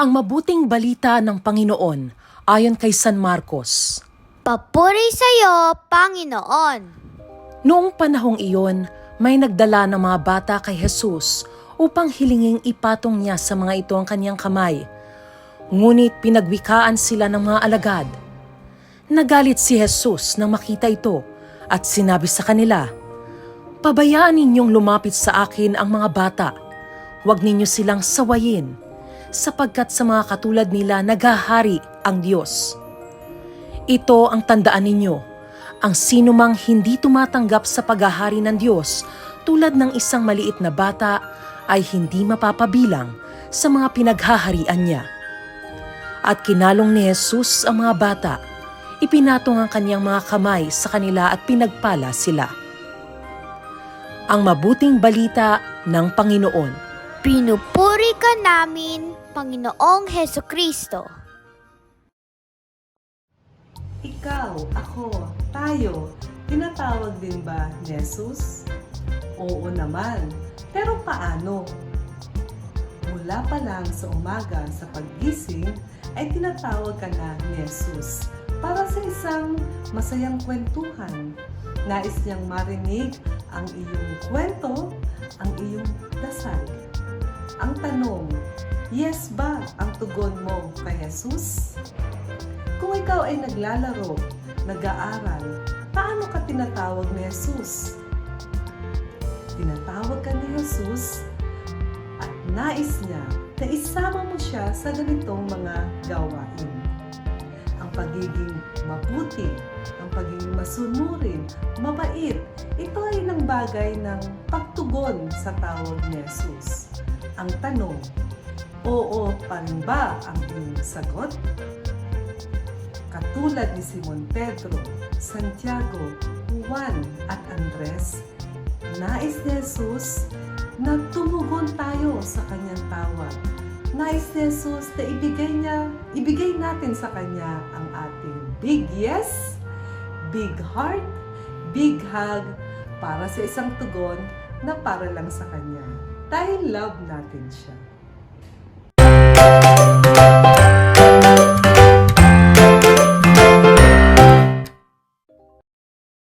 Ang mabuting balita ng Panginoon ayon kay San Marcos. Papuri sa iyo, Panginoon. Noong panahong iyon, may nagdala ng mga bata kay Jesus upang hilinging ipatong niya sa mga ito ang kanyang kamay. Ngunit pinagwikaan sila ng mga alagad. Nagalit si Jesus nang makita ito at sinabi sa kanila, Pabayaan ninyong lumapit sa akin ang mga bata. Huwag ninyo silang sawayin, sapagkat sa mga katulad nila naghahari ang Diyos. Ito ang tandaan ninyo. Ang sinumang hindi tumatanggap sa paghahari ng Diyos tulad ng isang maliit na bata ay hindi mapapabilang sa mga pinaghaharian niya. At kinalong ni Jesus ang mga bata, ipinatong ang kanyang mga kamay sa kanila at pinagpala sila. Ang mabuting balita ng Panginoon. Pinupuri ka namin, Panginoong Heso Kristo. Ikaw, ako, tayo, tinatawag din ba Jesus? Oo naman. Pero paano? Mula pa lang sa umaga sa paggising ay tinatawag ka na ni Jesus para sa isang masayang kwentuhan. Nais niyang marinig ang iyong kwento, ang iyong dasal. Ang tanong, yes ba ang tugon mo kay Jesus? Kung ikaw ay naglalaro, nag-aaral, paano ka tinatawag ni Jesus? Tinatawag ka ni Jesus at nais niya na isama mo siya sa ganitong mga gawain. Ang pagiging mabuti, ang pagiging masunurin, mabait, ito ay ng bagay ng pagtugon sa tawag ni Jesus. Ang tanong, oo pa rin ba ang iyong sagot? Katulad ni Simon Pedro, Santiago, Juan at Andres, nais ni Jesus na tumugon tayo sa kanyang tawag. Nais ni Jesus na ibigay niya, ibigay natin sa kanya ang ating big yes, big heart, big hug para sa isang tugon na para lang sa kanya. Dahil love natin siya.